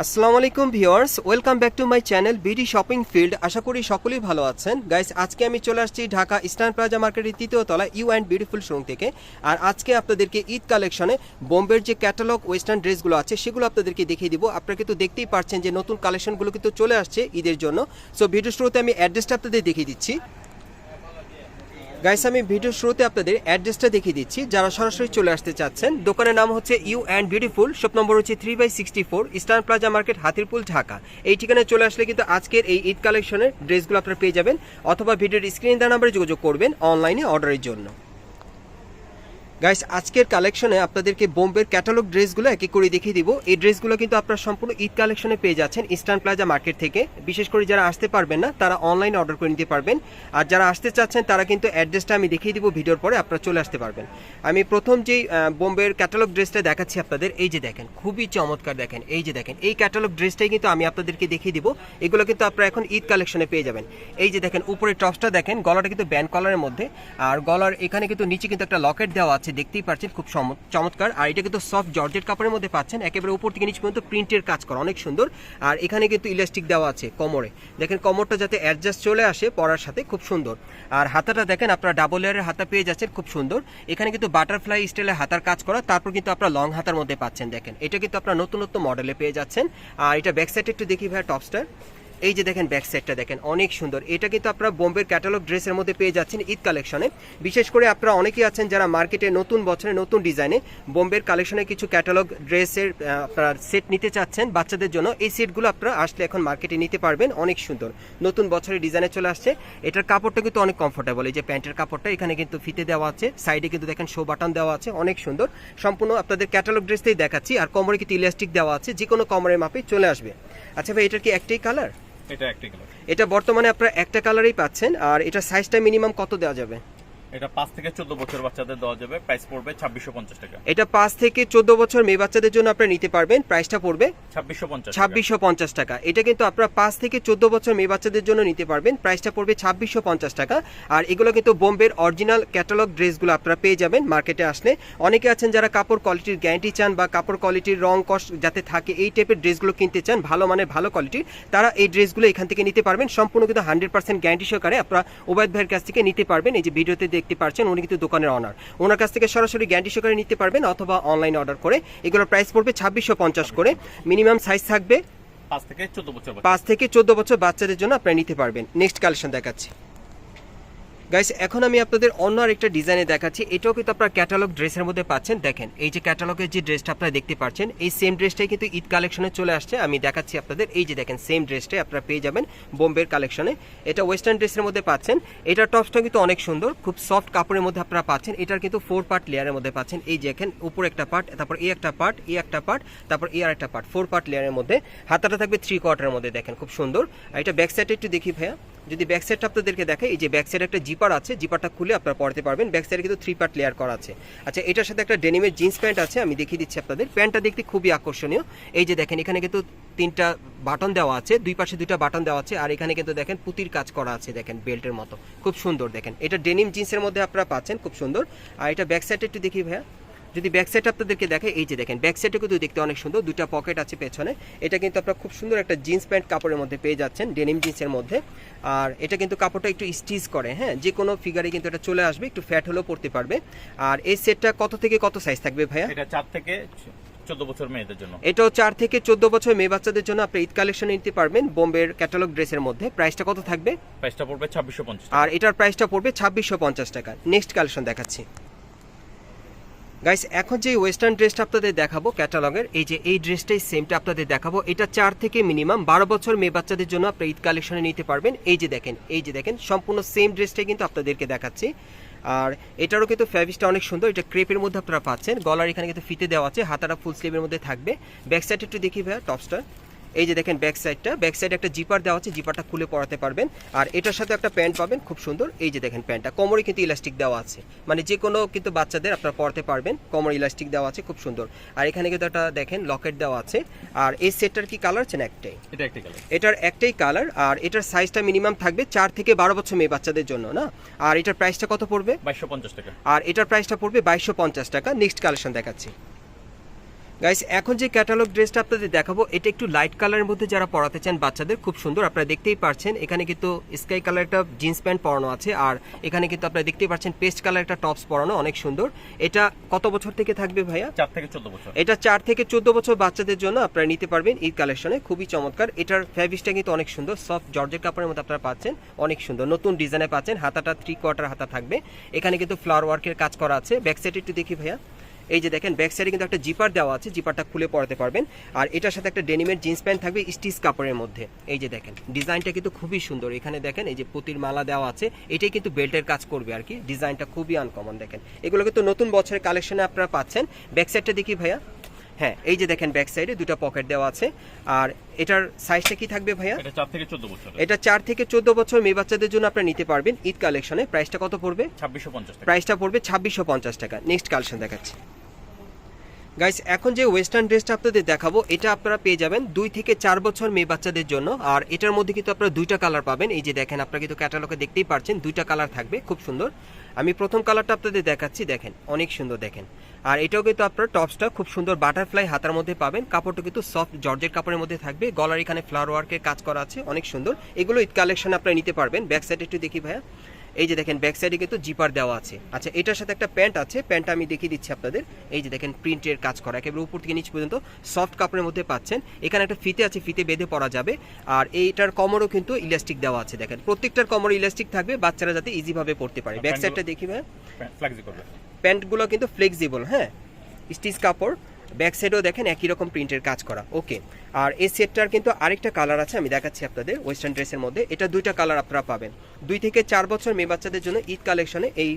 আসসালামু আলাইকুম viewers, welcome back to my channel BD shopping field আশা করি সকলেই ভালো আছেন। গাইস, আজকে আমি চলে আসছি ঢাকা ইস্টার্ন প্লাজা মার্কেটের তৃতীয় তলা ইউ অ্যান্ড বিউটিফুল শোরুম থেকে। আর আজকে আপনাদেরকে ঈদ কালেকশনে বোম্বের যে ক্যাটালগ ওয়েস্টার্ন ড্রেসগুলো আছে, সেগুলো আপনাদেরকে দেখিয়ে দিব। আপনারা কিন্তু দেখতেই পারছেন যে নতুন কালেকশনগুলো কিন্তু চলে আসছে ঈদের জন্য। সো ভিডিও শুরুতে আমি অ্যাড্রেসটা আপনাদের দেখিয়ে দিচ্ছি। গাইস, আমি ভিডিও শুরুতে আপনাদের অ্যাড্রেসটা দেখিয়ে দিচ্ছি। যারা সরাসরি চলে আসতে চাচ্ছেন, দোকানের নাম হচ্ছে ইউ অ্যান্ড বিউটিফুল শপ নম্বর হচ্ছে three by sixty four eastern plaza market Hatirpul, Dhaka. এই ঠিকানায় চলে আসলে কিন্তু আজকের এই ঈদ কালেকশনের ড্রেসগুলো আপনারা পেয়ে যাবেন, অথবা ভিডিওর স্ক্রিন দেওয়া নাম্বারে যোগাযোগ করবেন অনলাইনে অর্ডারের জন্য। গাইস আজকের কালেকশনে আপনাদেরকে বোম্বের ক্যাটালগ ড্রেসগুলো এক করে দেখিয়ে দিব। এই ড্রেসগুলো কিন্তু আপনারা সম্পূর্ণ ঈদ কালেকশনে পেয়ে যাচ্ছেন ইস্টার্ন প্লাজা মার্কেট থেকে। বিশেষ করে যারা আসতে পারবেন না, তারা অনলাইনে অর্ডার করে নিতে পারবেন। আর যারা আসতে চাচ্ছেন, তারা কিন্তু অ্যাড্রেসটা আমি দেখিয়ে দিব ভিডিওর পরে, আপনারা চলে আসতে পারবেন। আমি প্রথম যেই বোম্বের ক্যাটালগ ড্রেসটা দেখাচ্ছি আপনাদের, এই যে দেখেন, খুবই চমৎকার দেখেন, এই যে দেখেন, এই ক্যাটালগ ড্রেসটাই কিন্তু আমি আপনাদেরকে দেখিয়ে দিব। এগুলো কিন্তু আপনারা এখন ঈদ কালেকশনে পেয়ে যাবেন। এই যে দেখেন, উপরে টপসটা দেখেন, গলাটা কিন্তু ব্যান্ড কলারের মধ্যে। আর গলার এখানে কিন্তু নিচে কিন্তু একটা লকেট দেওয়া আছে দেখতেই পাচ্ছেন, খুব চমৎকার। আর এটা কিন্তু সফট জর্জেট কাপড়ের মধ্যে পাচ্ছেন, একেবারে উপর থেকে নিচে পর্যন্ত প্রিন্টের কাজ করা, অনেক সুন্দর। আর এখানে কিন্তু ইলাস্টিক দেওয়া আছে কোমরে। দেখেন, কোমরটা যাতে অ্যাডজাস্ট চলে আসে পরার সাথে, খুব সুন্দর। আর হাতাটা দেখেন, আপনারা ডাবল লেয়ারের হাতা পেয়ে যাচ্ছেন, খুব সুন্দর। এখানে কিন্তু বাটারফ্লাই স্টাইলে হাতার কাজ করা, তারপর কিন্তু আপনারা লং হাতার মধ্যে পাচ্ছেন, দেখেন। এটা কিন্তু আপনারা নতুন নতুন মডেলে পেয়ে যাচ্ছেন। আর এটা ব্যাক সাইডে একটু দেখি ভাই টপস্টার এই যে দেখেন ব্যাক সাইডটা দেখেন, অনেক সুন্দর। এটা কিন্তু আপনারা বোম্বের ক্যাটালগ ড্রেসের মধ্যে পেয়ে যাচ্ছেন ঈদ কালেকশনে বিশেষ করে আপনারা অনেকেই আছেন যারা মার্কেটে নতুন বছরে নতুন ডিজাইনে বোম্বের কালেকশনে কিছু ক্যাটালগ ড্রেসের আপনারা সেট নিতে চাচ্ছেন বাচ্চাদের জন্য। এই সেটগুলো আপনারা আসলে এখন মার্কেটে নিতে পারবেন, অনেক সুন্দর। নতুন বছরের ডিজাইনে চলে আসছে। এটার কাপড়টা কিন্তু অনেক কমফোর্টেবল এই যে প্যান্টের কাপড়টা এখানে কিন্তু ফিতে দেওয়া আছে সাইডে কিন্তু দেখেন শো বাটন দেওয়া আছে, অনেক সুন্দর। সম্পূর্ণ আপনাদের ক্যাটালগ ড্রেসটাই দেখাচ্ছি, আর কোমরে কিন্তু ইলাস্টিক দেওয়া আছে যে কোনো কোমরের মাপে চলে আসবে। আচ্ছা ভাই, এটার কি একটাই কালার এটা একটা এটা বর্তমানে আপনারা একটা কালারই পাচ্ছেন, আর এটা সাইজটা মিনিমাম কত দেওয়া যাবে? এটা পাঁচ থেকে চোদ্দ বছর বাচ্চাদের দেওয়া যাবে। প্রাইস পড়বে ছাব্বিশশো পঞ্চাশ টাকা। এটা পাঁচ থেকে চোদ্দ বছর মেয়ে বাচ্চাদের জন্য আপনারা নিতে পারবেন। প্রাইসটা পড়বে টাকা। এটা কিন্তু আপনারা থেকে চোদ্দ বছর মেয়ে বাচ্চাদের জন্য নিতে পারবেন। প্রাইসটা পড়বে ছাব্বিশশো পঞ্চাশ টাকা। আর এগুলো কিন্তু বোম্বের অরিজিনাল ক্যাটালগ ড্রেসগুলো আপনারা পেয়ে যাবেন মার্কেটে আসলে। অনেকে আছেন যারা কাপড় কোয়ালিটির গ্যারান্টি চান বা কাপড় কোয়ালিটির রং কস যাতে থাকে এই টাইপের ড্রেসগুলো কিনতে চান ভালো মানের ভালো কোয়ালিটির তারা এই ড্রেসগুলো এখান থেকে নিতে পারবেন। সম্পূর্ণ কিন্তু হান্ড্রেড পার্সেন্ট গ্যারান্টি সহকারে আপনারা ওবায়দ ভাইয়ের কাছ থেকে নিতে পারবেন। এই যে ভিডিওতে দেখতে পাচ্ছেন উনি কিন্তু দোকানের অনার ওনার কাছ থেকে সরাসরি গ্যারান্টি সহকারে নিতে পারবেন অথবা অনলাইনে অর্ডার করে। এগুলোর প্রাইস পড়বে ছাব্বিশশো পঞ্চাশ করে। মিনিমাম সাইজ থাকবে পাঁচ থেকে চোদ্দ বছর পাঁচ থেকে চোদ্দ বছর বাচ্চাদের জন্য আপনারা নিতে পারবেন। নেক্সট কালেকশন দেখাচ্ছি। গাইস এখন আমি আপনাদের অন্য আরেকটা ডিজাইনে দেখাচ্ছি। এটাও কিন্তু আপনারা ক্যাটালগ ড্রেসের মধ্যে পাচ্ছেন। দেখেন, এই যে ক্যাটালগের যে ড্রেসটা আপনারা দেখতে পাচ্ছেন, এই সেম ড্রেসটাই কিন্তু ঈদ কালেকশনে চলে আসছে। আমি দেখাচ্ছি আপনাদের। এই যে দেখেন সেম ড্রেসটাই আপনারা পেয়ে যাবেন বোম্বের কালেকশনে এটা ওয়েস্টার্ন ড্রেসের মধ্যে পাচ্ছেন। এটার টপসটা কিন্তু অনেক সুন্দর। খুব সফট কাপড়ের মধ্যে আপনারা পাচ্ছেন। এটার কিন্তু ফোর পার্ট লেয়ারের মধ্যে পাচ্ছেন। এই যে দেখেন, উপর একটা পার্ট তারপর এই একটা পার্ট এই একটা পার্ট তারপর এই আর একটা পার্ট ফোর পার্ট লেয়ারের মধ্যে। হাতাটা থাকবে থ্রি কোয়ার্টারের মধ্যে, দেখেন, খুব সুন্দর। আর এটা ব্যাক সাইডে একটু দেখি ভাইয়া। যদি ব্যাক সাইডটা আপনাদেরকে দেখে এই যে ব্যাক সাইডে একটা জিপার আছে জিপারটা খুলে আপনারা পড়তে পারবেন। ব্যাক সাইডে কিন্তু থ্রি পার্ট লেয়ার করা আছে। আচ্ছা এটার সাথে একটা ডেনিমের জিন্স প্যান্ট আছে, আমি দেখিয়ে দিচ্ছি আপনাদের। প্যান্টটা দেখতে খুবই আকর্ষণীয়। এই যে দেখেন, এখানে কিন্তু তিনটা বাটন দেওয়া আছে, দুই পাশে দুইটা বাটন দেওয়া আছে, আর এখানে কিন্তু দেখেন পুতির কাজ করা আছে, দেখেন বেল্টের মতো। খুব সুন্দর, দেখেন। এটা ডেনিম জিন্সের মধ্যে আপনারা পাচ্ছেন, খুব সুন্দর। আর এটা ব্যাক সাইডে একটু দেখি ভাইয়া। যদি ব্যাক সাইড আপনাদেরকে দেখে এই যে দেখেন ব্যাক সাইডে কিন্তু দেখতে অনেক সুন্দর দুটা পকেট আছে পেছনে। এটা কিন্তু আপনারা খুব সুন্দর একটা জিন্স প্যান্ট কাপড়ের মধ্যে পেয়ে যাচ্ছেন ডেনিম জিন্সের মধ্যে। আর এটা কিন্তু কাপড়টা একটু স্টিচ করে হ্যাঁ? যে কোনো ফিগারে কিন্তু এটা চলে আসবে একটু ফ্যাট হলেও পড়তে পারবে। আর এই সেটটা কত থেকে কত সাইজ থাকবে ভাইয়া? এটা চার থেকে চোদ্দ বছর মেয়েদের জন্য। এটাও চার থেকে চোদ্দ বছর মেয়ে বাচ্চাদের জন্য আপনি ঈদ কালেকশনে নিতে পারবেন বোম্বের ক্যাটালগ ড্রেসের মধ্যে। প্রাইসটা কত থাকবে? প্রাইসটা পড়বে ছাব্বিশশো পঞ্চাশ আর এটার প্রাইসটা পড়বে ছাব্বিশশো পঞ্চাশ টাকা। নেক্সট কালেকশন দেখাচ্ছি। গাইস এখন যে ওয়েস্টার্ন ড্রেসটা আপনাদের দেখাবো ক্যাটালগের এই যে এই ড্রেসটাই সেমটা আপনাদের দেখাবো, এটা চার থেকে মিনিমাম বারো বছর মেয়ে বাচ্চাদের জন্য আপনি ঈদ কালেকশনে নিতে পারবেন। এই যে দেখেন, এই যে দেখেন, সম্পূর্ণ সেম ড্রেসটাই কিন্তু আপনাদেরকে দেখাচ্ছি। আর এটারও কিন্তু ফ্যাব্রিকটা অনেক সুন্দর, এটা ক্রেপের মধ্যে আপনারা পাচ্ছেন। গলার এখানে কিন্তু ফিতে দেওয়া আছে, হাতাটা ফুল স্লিভের মধ্যে থাকবে। ব্যাক সাইড একটু দেখি ভাইয়া টপসটা এই যে দেখেন ব্যাক সাইডটা ব্যাক সাইডে একটা জিপার দেওয়া আছে জিপারটা খুলে পরাতে পারবেন। আর এটার সাথে একটা প্যান্ট পাবেন খুব সুন্দর। এই যে দেখেন প্যান্টটা কোমরে কিন্তু ইলাস্টিক দেওয়া আছে। মানে যে কোনো কিন্তু বাচ্চাদের আপনারা পরাতে পারবেন কোমরে ইলাস্টিক দেওয়া আছে খুব সুন্দর। আর এখানে কিন্তু একটা দেখেন লকেট দেওয়া আছে। আর এই সেটটার কি কালার আছে না একটাই। এটা একটি কালার এটার একটাই কালার আর এটার সাইজটা মিনিমাম থাকবে চার থেকে বারো বছর মেয়ে বাচ্চাদের জন্য না? আর এটার প্রাইসটা কত পড়বে? বাইশশো পঞ্চাশ টাকা। আর এটার প্রাইসটা পড়বে বাইশশো পঞ্চাশ টাকা। নেক্সট কালেকশন দেখাচ্ছি। গাইস এখন যে ক্যাটালগ ড্রেসটা আপনাদের দেখাবো এটা একটু লাইট কালারের মধ্যে যারা পরাতে চান বাচ্চাদের খুব সুন্দর। আপনারা দেখতেই পারছেন এখানে কিন্তু স্কাই কালার একটা জিন্স প্যান্ট পরানো আছে আর এখানে কিন্তু আপনারা দেখতেই পাচ্ছেন পেস্ট কালার একটা টপস পরানো অনেক সুন্দর। এটা কত বছর থেকে থাকবে ভাইয়া? চার থেকে চোদ্দ বছর। এটা চার থেকে চোদ্দ বছর বাচ্চাদের জন্য আপনারা নিতে পারবেন ঈদ কালেকশনে খুবই চমৎকার। এটার ফ্যাব্রিকটা কিন্তু অনেক সুন্দর সফট জর্জের কাপড়ের মধ্যে আপনারা পাচ্ছেন অনেক সুন্দর। নতুন ডিজাইনে পাচ্ছেন হাতাটা থ্রি কোয়ার্টার হাতা থাকবে। এখানে কিন্তু ফ্লাওয়ার ওয়ার্কের কাজ করা আছে। ব্যাক সাইডে একটু দেখি ভাইয়া। এই যে দেখেন ব্যাক সাইডে কিন্তু একটা জিপার দেওয়া আছে জিপারটা খুলে পড়াতে পারবেন। আর এটার সাথে একটা ডেনিমের জিন্স প্যান্ট থাকবে স্টিচ কাপড়ের মধ্যে। এই যে দেখেন ডিজাইনটা কিন্তু খুবই সুন্দর। এখানে দেখেন এই যে পুতির মালা দেওয়া আছে এটাই কিন্তু বেল্টের কাজ করবে আর কি। ডিজাইনটা খুবই আনকমন দেখেন। এগুলো কিন্তু নতুন বছরের কালেকশনে আপনারা পাচ্ছেন। ব্যাক সাইডটা দেখি ভাইয়া। হ্যাঁ এই যে দেখেন ব্যাক সাইডে দুটো পকেট দেওয়া আছে। আর এটার সাইজটা কি থাকবে ভাইয়া? এটা চার থেকে চোদ্দ বছর এটা চার থেকে চোদ্দ বছর মেয়ে বাচ্চাদের জন্য আপনারা নিতে পারবেন ঈদ কালেকশনে প্রাইসটা কত পড়বে? ছাব্বিশশো পঞ্চাশ টাকা। প্রাইসটা পড়বে ছাব্বিশশো পঞ্চাশ টাকা। নেক্সট কালেকশন দেখাচ্ছি। গাইস এখন যে ওয়েস্টার্ন ড্রেসটা আপনাদের দেখাবো, এটা আপনারা পেয়ে যাবেন দুই থেকে চার বছর মেয়ে বাচ্চাদের জন্য। আর এটার মধ্যে কিন্তু আপনারা দুইটা কালার পাবেন। এই যে দেখেন, আপনারা কিন্তু ক্যাটালগে দেখতেই পারছেন দুইটা কালার থাকবে, খুব সুন্দর। আমি প্রথম কালারটা আপনাদের দেখাচ্ছি, দেখেন, অনেক সুন্দর, দেখেন। আর এটাও কিন্তু আপনার টপসটা খুব সুন্দর বাটারফ্লাই হাতার মধ্যে পাবেন। কাপড়টা কিন্তু সফট জর্জের কাপড়ের মধ্যে থাকবে। গলার এখানে ফ্লাওয়ার ওয়ার্কের কাজ করা আছে, অনেক সুন্দর। এগুলো ঈদ কালেকশন আপনারা নিতে পারবেন। ব্যাক সাইডে একটু দেখি ভাইয়া। এই যে দেখেন ব্যাক সাইডে কিন্তু জিপার দেওয়া আছে। আচ্ছা এটার সাথে একটা প্যান্ট আছে। প্যান্টটা আমি দেখিয়ে দিচ্ছি আপনাদের। এই যে দেখেন প্রিন্টের কাজ করা একেবারে উপর থেকে নিচ পর্যন্ত সফট কাপড়ের মধ্যে পাচ্ছেন। এখানে একটা ফিতে আছে ফিতে বেঁধে পরা যাবে। আর এইটার কমরও কিন্তু ইলাস্টিক দেওয়া আছে দেখেন। প্রত্যেকটার কমর ইলাস্টিক থাকবে বাচ্চারা যাতে ইজিভাবে পড়তে পারে। ব্যাক সাইডটা দেখি ভাই। প্যান্টগুলো কিন্তু ফ্লেক্সিবল হ্যাঁ। স্টিচ কাপড়। ব্যাক সাইডেও দেখেন একই রকম প্রিন্টের কাজ করা। ওকে আর এই সেটটার কিন্তু আরেকটা কালার আছে আমি দেখাচ্ছি আপনাদের ওয়েস্টার্ন ড্রেসের মধ্যে। এটা দুইটা কালার আপনারা পাবেন। দুই থেকে চার বছর মেয়ে বাচ্চাদের জন্য ঈদ কালেকশনে এই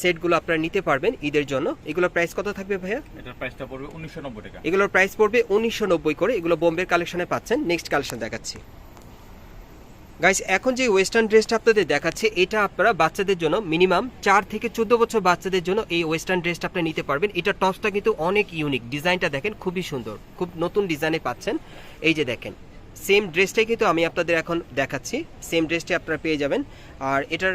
সেটগুলো আপনারা নিতে পারবেন ঈদের জন্য। এগুলোর প্রাইস কত থাকবে ভাইয়া? এটার প্রাইসটা পড়বে উনিশশো নব্বই টাকা। এগুলোর প্রাইস পড়বে উনিশশো নব্বই করে। এগুলো বোম্বের কালেকশনে পাচ্ছেন। নেক্সট কালেকশন দেখাচ্ছি। গাইস এখন যে ওয়েস্টার্ন ড্রেসটা আপনাদের দেখাচ্ছে এটা আপনারা বাচ্চাদের জন্য মিনিমাম চার থেকে চোদ্দ বছর বাচ্চাদের জন্য এই ওয়েস্টার্ন ড্রেসটা আপনি নিতে পারবেন। এটা টপসটা কিন্তু অনেক ইউনিক ডিজাইনটা দেখেন খুবই সুন্দর। খুব নতুন ডিজাইনে পাচ্ছেন। এই যে দেখেন সেম ড্রেসটাই কিন্তু আমি আপনাদের এখন দেখাচ্ছি। সেম ড্রেসটাই আপনারা পেয়ে যাবেন। আর এটার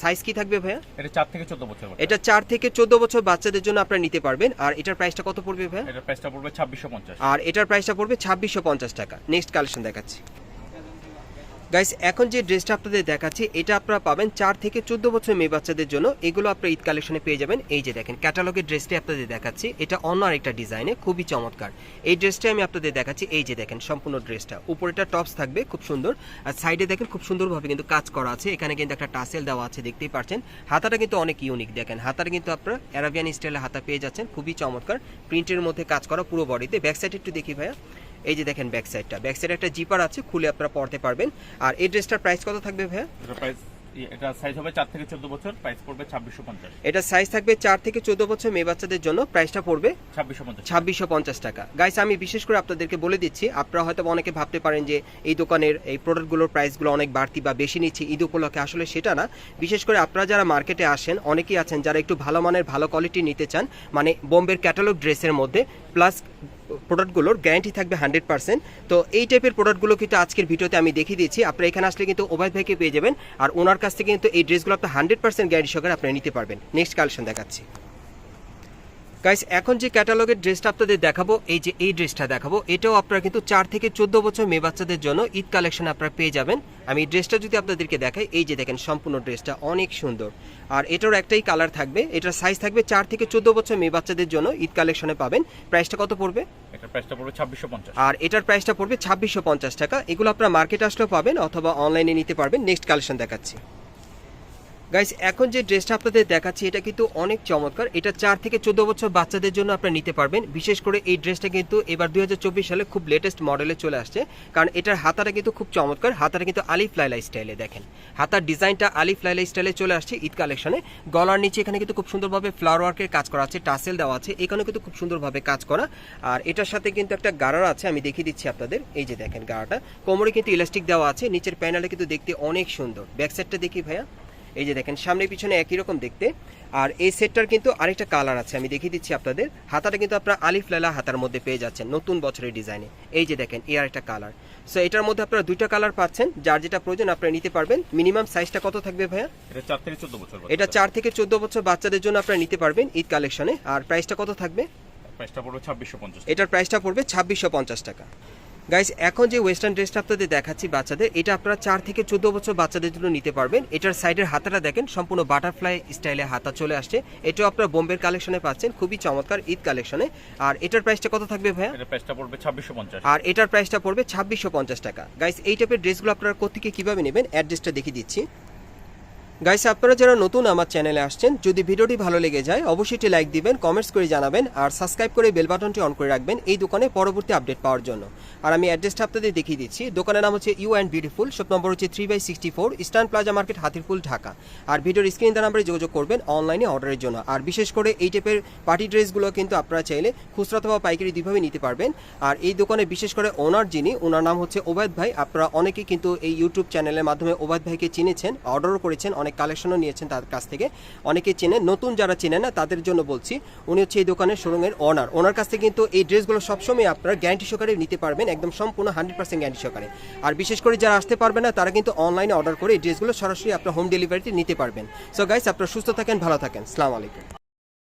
সাইজ কি থাকবে ভাইয়া? এটা চার থেকে চোদ্দ বছর এটা চার থেকে চোদ্দ বছর বাচ্চাদের জন্য আপনারা নিতে পারবেন। আর এটার প্রাইসটা কত পড়বে ভাইয়া? এটার প্রাইসটা পড়বে ছাব্বিশশো পঞ্চাশ। আর এটার প্রাইসটা পড়বে ছাব্বিশশো পঞ্চাশ টাকা। নেক্সট কালেকশন দেখাচ্ছি। গাইস এখন যে ড্রেসটা আপনাদের দেখাচ্ছি, এটা আপনারা পাবেন চার থেকে চোদ্দ বছর মেয়ে বাচ্চাদের জন্য। এগুলো আপনারা ঈদ কালেকশনে পেয়ে যাবেন। এই যে দেখেন, ক্যাটালগের ড্রেসটি আপনাদের দেখাচ্ছি। এটা অন্য আরেকটা ডিজাইনে, খুবই চমৎকার। এই ড্রেসটা আমি আপনাদের দেখাচ্ছি। এই যে দেখেন, সম্পূর্ণ ড্রেসটা। উপরেটা টপস থাকবে, খুব সুন্দর। আর সাইডে দেখেন, খুব সুন্দরভাবে কিন্তু কাজ করা আছে। এখানে কিন্তু একটা টাসেল দেওয়া আছে, দেখতেই পাচ্ছেন। হাতাটা কিন্তু অনেক ইউনিক, দেখেন। হাতাটা কিন্তু আপনারা অ্যারাবিয়ান স্টাইলে হাতা পেয়ে যাচ্ছেন। খুবই চমৎকার। প্রিন্টের মধ্যে কাজ করা পুরো বডিতে। ব্যাক সাইড একটু দেখি ভাইয়া। এই যে দেখেন ব্যাক সাইডটা ব্যাক সাইডে একটা জিপার আছে খুলে আপনারা পড়তে পারবেন। আর এই ড্রেসটার প্রাইস কত থাকবে ভাইয়া? প্রাইস এটা সাইজ হবে চার থেকে চোদ্দ বছর প্রাইস পড়বে ছাব্বিশশো পঞ্চাশ। এটা সাইজ থাকবে চার থেকে চোদ্দ বছর মেয়ে বাচ্চাদের জন্য প্রাইসটা পড়বে ছাব্বিশশো পঞ্চাশ ছাব্বিশশো পঞ্চাশ টাকা। গাইস আমি বিশেষ করে আপনাদেরকে বলে দিচ্ছি আপনারা হয়তো অনেকে ভাবতে পারেন যে এই দোকানের এই প্রোডাক্টগুলোর প্রাইসগুলো অনেক বাড়তি বা বেশি নিচ্ছে ঈদ উপলক্ষে আসলে সেটা না। বিশেষ করে আপনারা যারা মার্কেটে আসেন অনেকেই আছেন যারা একটু ভালো মানের ভালো কোয়ালিটি নিতে চান মানে বোম্বের ক্যাটালগ ড্রেসের মধ্যে প্লাস প্রোডাক্টগুলোর গ্যারান্টি থাকবে হান্ড্রেড পার্সেন্ট তো এই টাইপের প্রোডাক্টগুলো কিন্তু আজকের ভিডিওতে আমি দেখিয়ে দিয়েছি। আপনারা এখানে আসলে কিন্তু ওবায়দ ভাইকে পেয়ে যাবেন। আর ওনার কাছ থেকে কিন্তু এই ড্রেসগুলো আপনার হান্ড্রেড পার্সেন্ট গ্যারান্টি সহকারে আপনারা নিতে পারবেন। নেক্সট কালেকশন দেখাচ্ছি। গাইস এখন যে ক্যাটালগের ড্রেসটা আপনাদের দেখাবো এই যে এই ড্রেসটা দেখাবো এটাও আপনারা কিন্তু চার থেকে চোদ্দ বছর মেয়ে বাচ্চাদের জন্য ঈদ কালেকশন আপনারা পেয়ে যাবেন। আমি ড্রেসটা যদি আপনাদেরকে দেখাই এই যে দেখেন সম্পূর্ণ ড্রেসটা অনেক সুন্দর। আর এটার একটাই কালার থাকবে এটার সাইজ থাকবে চার থেকে চোদ্দ বছর মেয়ে বাচ্চাদের জন্য ঈদ কালেকশনে পাবেন। প্রাইসটা কত পড়বে? এটার প্রাইসটা পড়বে ছাব্বিশশো পঞ্চাশ। আর এটার প্রাইসটা পড়বে ছাব্বিশশো পঞ্চাশ টাকা। এগুলো আপনারা মার্কেট আসলেও পাবেন অথবা অনলাইনে নিতে পারবেন। নেক্সট কালেকশন দেখাচ্ছি। গাইস এখন যে ড্রেসটা আপনাদের দেখাচ্ছি, এটা কিন্তু অনেক চমৎকার। এটা চার থেকে চোদ্দ বছর বাচ্চাদের জন্য আপনারা নিতে পারবেন। বিশেষ করে এই ড্রেসটা কিন্তু এবার দুই হাজার চব্বিশ সালে খুব লেটেস্ট মডেলে চলে আসছে। কারণ এটার হাতাটা কিন্তু খুব চমৎকার। হাতাটা কিন্তু আলিফ লাইলা স্টাইলে দেখেন। হাতার ডিজাইনটা আলিফ লাইলা স্টাইলে চলে আসছে ঈদ কালেকশনে গলার নিচে এখানে কিন্তু খুব সুন্দরভাবে ফ্লাওয়ার ওয়ার্কের কাজ করা আছে টাসেল দেওয়া আছে। এখানে কিন্তু খুব সুন্দরভাবে কাজ করা। আর এটার সাথে কিন্তু একটা গাড়ার আছে, আমি দেখিয়ে দিচ্ছি আপনাদের। এই যে দেখেন গাড়াটা। কোমরে কিন্তু ইলাস্টিক দেওয়া আছে। নিচের প্যানেলে কিন্তু দেখতে অনেক সুন্দর। ব্যাক সাইডটা দেখি ভাইয়া। এই যে দেখেন সামনে পিছনে একই রকম দেখতে। আর এই সেটটার কিন্তু আরেকটা কালার আছে আমি দেখিয়ে দিচ্ছি আপনাদের। হাতাটা কিন্তু আপনারা আলিফ লালা হাতার মধ্যে পেয়ে যাচ্ছেন নতুন বছরের ডিজাইনে এই যে দেখেন এই আরেকটা কালার সো এটার মধ্যে আপনারা দুইটা কালার পাচ্ছেন যার যেটা প্রয়োজন আপনারা নিতে পারবেন। মিনিমাম সাইজটা কত থাকবে ভাইয়া? এটা চার থেকে চোদ্দ বছর এটা চার থেকে চোদ্দ বছর বাচ্চাদের জন্য আপনারা নিতে পারবেন ঈদ কালেকশনে আর প্রাইসটা কত থাকবে? প্রাইসটা পড়বে ছাব্বিশশো পঞ্চাশ এটার প্রাইসটা পড়বে ছাব্বিশশো পঞ্চাশ টাকা। গাইস এখন যে ওয়েস্টার্ন ড্রেসটা আপনাদের দেখাচ্ছি বাচ্চাদের এটা আপনারা চার থেকে চোদ্দ বছর বাচ্চাদের জন্য নিতে পারবেন। এটার সাইডের হাতাটা দেখেন সম্পূর্ণ বাটারফ্লাই স্টাইলে হাতা চলে আসছে। এটাও আপনারা বোম্বের কালেকশনে পাচ্ছেন খুবই চমৎকার ঈদ কালেকশনে আর এটার প্রাইসটা কত থাকবে ভাইয়া? প্রাইসটা পড়বে ছাব্বিশশো পঞ্চাশ। আর এটার প্রাইসটা পড়বে ছাব্বিশশো পঞ্চাশ টাকা। গাইস এই টাইপের ড্রেসগুলো আপনারা কোথেকে কীভাবে নেবেন? অ্যাড্রেসটা দেখিয়ে দিচ্ছি। গাইস আপনারা যারা নতুন আমার চ্যানেলে আসছেন, যদি ভিডিওটি ভালো লেগে যায়, অবশ্যই একটি লাইক দিবেন কমেন্টস করে জানাবেন, আর সাবস্ক্রাইব করে বেল বাটনটি অন করে রাখবেন এই দোকানে পরবর্তী আপডেট পাওয়ার জন্য। আর আমি অ্যাড্রেসটা আপনাদের দেখিয়ে দিচ্ছি। দোকানের নাম হচ্ছে ইউ অ্যান্ড বিউটিফুল শপ নম্বর হচ্ছে three by sixty four eastern plaza market Hatirpul, Dhaka. আর ভিডিওর স্ক্রিন দেওয়া নাম্বারে যোগাযোগ করবেন অনলাইনে অর্ডারের জন্য। আর বিশেষ করে এই টাইপের পার্টি ড্রেসগুলো কিন্তু আপনারা চাইলে খুচরা অথবা পাইকারি দুইভাবে নিতে পারবেন। আর এই দোকানে বিশেষ করে ওনার যিনি ওনার নাম হচ্ছে ওবায়দ ভাই। আপনারা অনেকেই কিন্তু এই ইউটিউব চ্যানেলের মাধ্যমে ওবায়দ ভাইকে চিনেছেন অর্ডারও করেছেন, অনেক কালেকশনও নিয়েছেন তার কাছ থেকে। অনেকে চেনে, নতুন যারা চেনে না, তাদের জন্য বলছি, উনি হচ্ছে এই দোকানের শোরুমের ওনার ওনার কাছ থেকে কিন্তু এই ড্রেসগুলো সবসময় আপনারা গ্যারান্টি সহকারে নিতে পারবেন, একদম সম্পূর্ণ হান্ড্রেড পার্সেন্ট গ্যারান্টি সহকারে। আর বিশেষ করে যারা আসতে পারবে না, তারা কিন্তু অনলাইনে অর্ডার করে এই ড্রেসগুলো সরাসরি আপনার হোম ডেলিভারিতে নিতে পারবেন। সো গাইস আপনারা সুস্থ থাকেন, ভালো থাকেন। সালাম আলাইকুম।